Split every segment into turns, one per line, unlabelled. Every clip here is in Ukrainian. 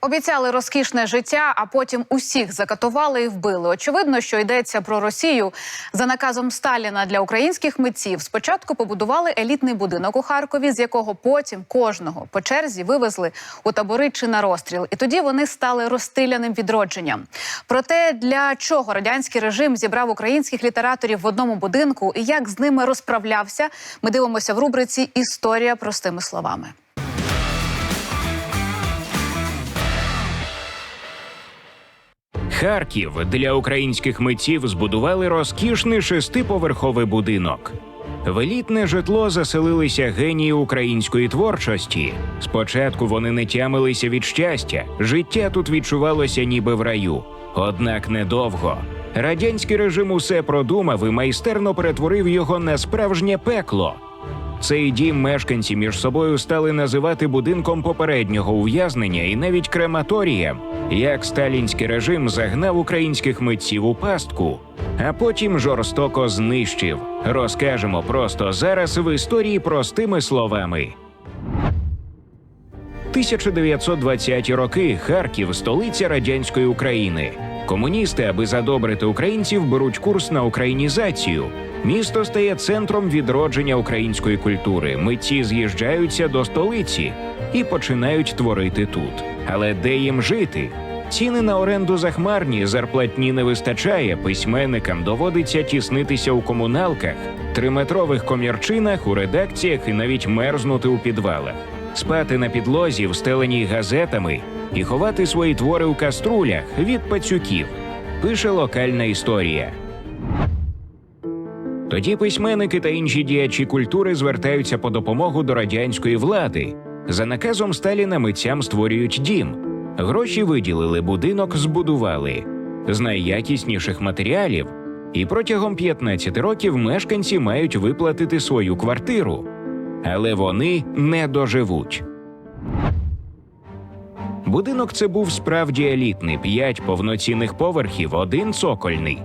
Обіцяли розкішне життя, а потім усіх закатували і вбили. Очевидно, що йдеться про Росію. За наказом Сталіна для українських митців спочатку побудували елітний будинок у Харкові, з якого потім кожного по черзі вивезли у табори чи на розстріл. І тоді вони стали розстріляним відродженням. Про те, для чого радянський режим зібрав українських літераторів в одному будинку і як з ними розправлявся, ми дивимося в рубриці Історія простими словами.
Харків для українських митців збудували розкішний шестиповерховий будинок. В елітне житло заселилися генії української творчості. Спочатку вони не тямилися від щастя, життя тут відчувалося ніби в раю. Однак недовго. Радянський режим усе продумав і майстерно перетворив його на справжнє пекло. Цей дім мешканці між собою стали називати будинком попереднього ув'язнення і навіть крематорієм, як сталінський режим загнав українських митців у пастку, а потім жорстоко знищив. Розкажемо просто зараз в історії простими словами. 1920-ті роки Харків столиця радянської України. Комуністи, аби задобрити українців, беруть курс на українізацію. Місто стає центром відродження української культури. Митці з'їжджаються до столиці і починають творити тут. Але де їм жити? Ціни на оренду захмарні, зарплатні не вистачає. Письменникам доводиться тіснитися у комуналках, триметрових комірчинах, у редакціях і навіть мерзнути у підвалах, спати на підлозі, встеленій газетами, і ховати свої твори у каструлях від пацюків. Пише локальна історія. Тоді письменники та інші діячі культури звертаються по допомогу до радянської влади. За наказом Сталіна митцям створюють дім. Гроші виділили, будинок збудували з найякісніших матеріалів. І протягом 15 років мешканці мають виплатити свою квартиру. Але вони не доживуть. Будинок це був справді елітний: п'ять повноцінних поверхів, один цокольний.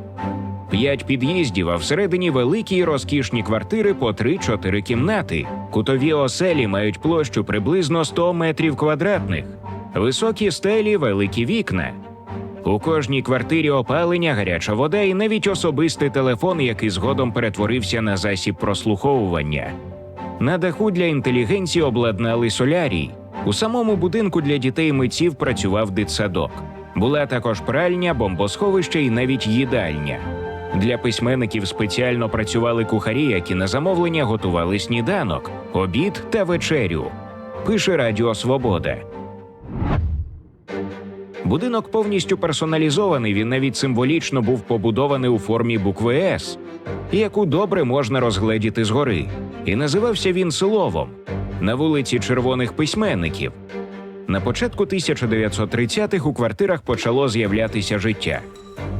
П'ять під'їздів, а всередині великі й розкішні квартири по 3-4 кімнати. Кутові оселі мають площу приблизно 100 метрів квадратних, високі стелі, великі вікна. У кожній квартирі опалення, гаряча вода і навіть особистий телефон, який згодом перетворився на засіб прослуховування. На даху для інтелігенції обладнали солярій. У самому будинку для дітей митців працював дитсадок. Була також пральня, бомбосховище і навіть їдальня. Для письменників спеціально працювали кухарі, які на замовлення готували сніданок, обід та вечерю. Пише Радіо Свобода. Будинок повністю персоналізований. Він навіть символічно був побудований у формі букви С, яку добре можна розгледіти згори. І називався він Словом на вулиці червоних письменників. На початку 1930-х у квартирах почало з'являтися життя.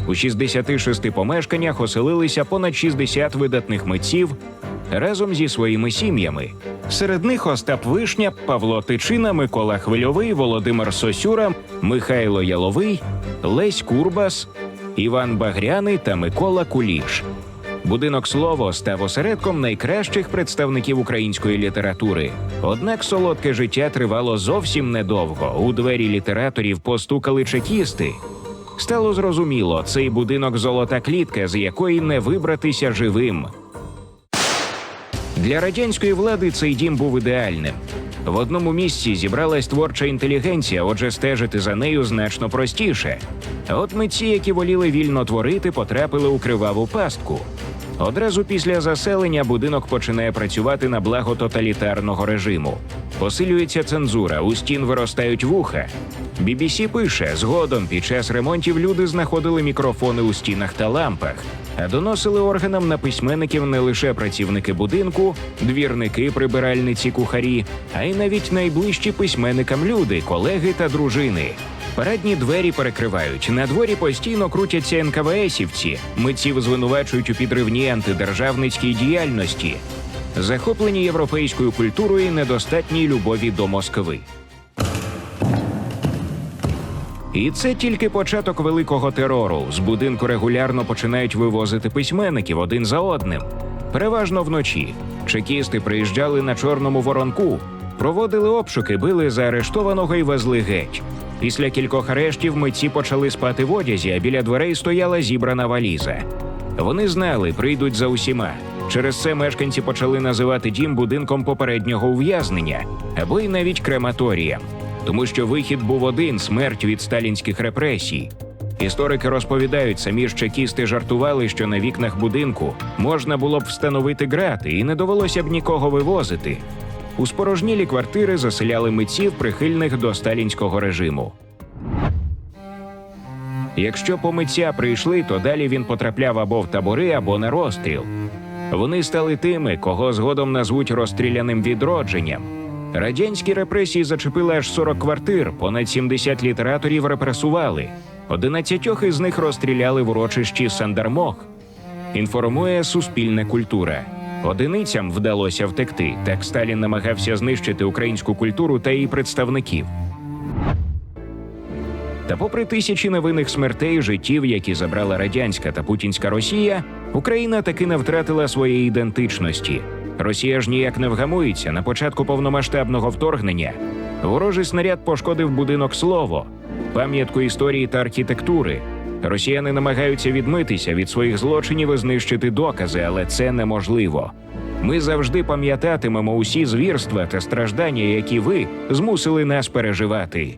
У 66 помешканнях оселилися понад 60 видатних митців разом зі своїми сім'ями. Серед них Остап Вишня, Павло Тичина, Микола Хвильовий, Володимир Сосюра, Михайло Яловий, Лесь Курбас, Іван Багряний та Микола Куліш. Будинок слово став осередком найкращих представників української літератури. Однак солодке життя тривало зовсім недовго. У двері літераторів постукали чекісти. Стало зрозуміло, цей будинок золота клітка, з якої не вибратися живим. Для радянської влади цей дім був ідеальним. В одному місці зібралась творча інтелігенція, отже, стежити за нею значно простіше. От митці, які воліли вільно творити, потрапили у криваву пастку. Одразу після заселення будинок починає працювати на благо тоталітарного режиму. Посилюється цензура, у стін виростають вуха. BBC пише: згодом під час ремонтів люди знаходили мікрофони у стінах та лампах, а доносили органам на письменників не лише працівники будинку, двірники, прибиральниці, кухарі, а й навіть найближчі письменникам люди, колеги та дружини. Парадні двері перекривають. На дворі постійно крутяться НКВСівці. Митців звинувачують у підривній антидержавницькій діяльності, захоплені європейською культурою недостатній любові до Москви. І це тільки початок великого терору. З будинку регулярно починають вивозити письменників один за одним. Переважно вночі. Чекісти приїжджали на чорному воронку, проводили обшуки, били заарештованого і везли геть. Після кількох арештів митці почали спати в одязі, а біля дверей стояла зібрана валіза. Вони знали, прийдуть за усіма. Через це мешканці почали називати дім будинком попереднього ув'язнення або й навіть крематорієм, тому що вихід був один смерть від сталінських репресій. Історики розповідають, самі ж чекісти жартували, що на вікнах будинку можна було б встановити грати і не довелося б нікого вивозити. У спорожнілі квартири заселяли митців, прихильних до сталінського режиму. Якщо по митця прийшли, то далі він потрапляв або в табори, або на розстріл. Вони стали тими, кого згодом назвуть розстріляним відродженням. Радянські репресії зачепили аж 40 квартир, понад 70 літераторів репресували. 11 із них розстріляли в урочищі Сандармох. Інформує суспільна культура. Одиницям вдалося втекти. Так Сталін намагався знищити українську культуру та її представників. Та попри тисячі невинних смертей, життів, які забрала радянська та путінська Росія, Україна таки не втратила своєї ідентичності. Росія ж ніяк не вгамується на початку повномасштабного вторгнення. Ворожий снаряд пошкодив будинок слово, пам'ятку історії та архітектури. Росіяни намагаються відмитися від своїх злочинів і знищити докази, але це неможливо. Ми завжди пам'ятатимемо усі звірства та страждання, які ви змусили нас переживати.